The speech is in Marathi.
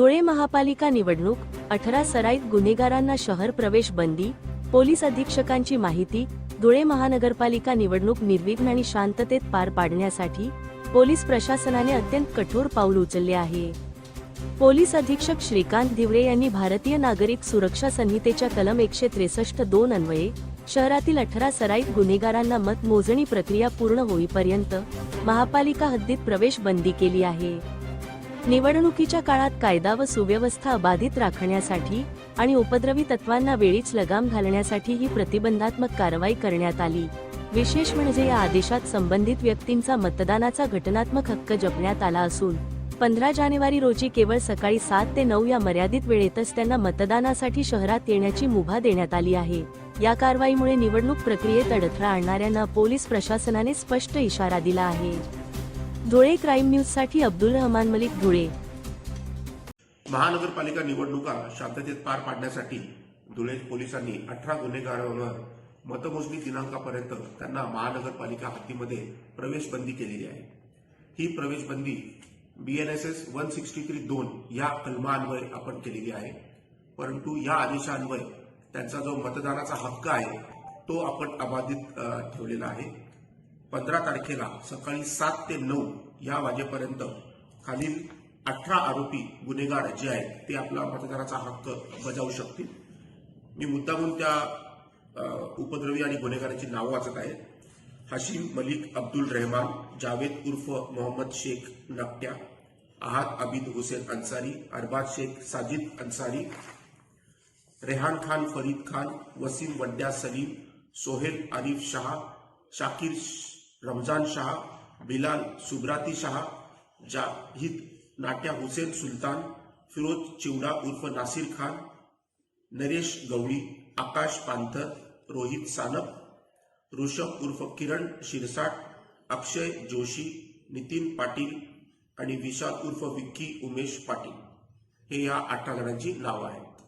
धुळे महापालिका निवडणूक अठरा सराईत गुन्हेगारांना शहर प्रवेश बंदी पोलीस अधीक्षकांची माहिती धुळे महानगरपालिका निवडणूक निर्विघ्न आणि शांततेत पार पाडण्यासाठी पोलीस प्रशासनाने अत्यंत कठोर पाऊल उचलले आहे. पोलीस अधीक्षक श्रीकांत धिवरे यांनी भारतीय नागरिक सुरक्षा संहितेच्या कलम एकशे त्रेसष्ट दोन अन्वये शहरातील अठरा सराईत गुन्हेगारांना मतमोजणी प्रक्रिया पूर्ण होईपर्यंत महापालिका हद्दीत प्रवेश बंदी केली आहे. निवडणुकीच्या काळात कायदा व सुव्यवस्था अबाधित राखण्यासाठी आणि उपद्रवी तत्वांना वेळीच लगाम घालण्यासाठी ही प्रतिबंधात्मक कारवाई करण्यात आली. विशेष म्हणजे या आदेशात संबंधित व्यक्तींचा मतदानाचा घटनात्मक हक्क जपण्यात आला असून पंधरा जानेवारी रोजी केवळ सकाळी सात ते नऊ या मर्यादित वेळेतच त्यांना मतदानासाठी शहरात येण्याची मुभा देण्यात आली आहे. या कारवाईमुळे निवडणूक प्रक्रियेत अडथळा आणणाऱ्यांना पोलीस प्रशासनाने स्पष्ट इशारा दिला आहे. धुळे क्राईम न्यूजसाठी अब्दुल रहमान मलिक धुळे. महानगरपालिका निवडणुका शांततेत पार पाडण्यासाठी धुळे पोलिसांनी अठरा गुन्हेगारांवर मतमोजणी दिनांकापर्यंत त्यांना महानगरपालिका हद्दीमध्ये प्रवेश बंदी केलेली आहे. ही प्रवेश बंदी बीएनएसएस वन सिक्स्टी थ्री दोन या कलमान्वये आपण केलेली आहे. परंतु या आदेशान्वये त्यांचा जो मतदानाचा हक्क आहे तो आपण अबाधित ठेवलेला आहे. पंधरा तारखेला सकाळी सात ते नऊ या वाजेपर्यंत खालील अठरा आरोपी गुन्हेगार जे आहेत ते आपला मतदानाचा हक्क बजावू शकतील. मी मुद्दामून त्या उपद्रवी आणि गुन्हेगारांची नावं वाचत आहे. हशीम मलिक अब्दुल रहमान जावेद उर्फ मोहम्मद शेख नकट्या आहाद अबिद हुसेन अन्सारी अरबाज शेख साजिद अन्सारी रेहान खान फरीद खान वसीम वड्या सलीम सोहेल आरिफ शाह शाकिर रमजान शाह बिलाल सुब्राती शाह जाहिद नाट्या हुसेन सुलतान फिरोज चिवडा उर्फ नासिर खान नरेश गवळी आकाश पांथर रोहित सानप ऋषभ उर्फ किरण शिरसाट अक्षय जोशी नितीन पाटील आणि विशाल उर्फ विक्की उमेश पाटील. हे या अठरा जणांची नावं आहेत.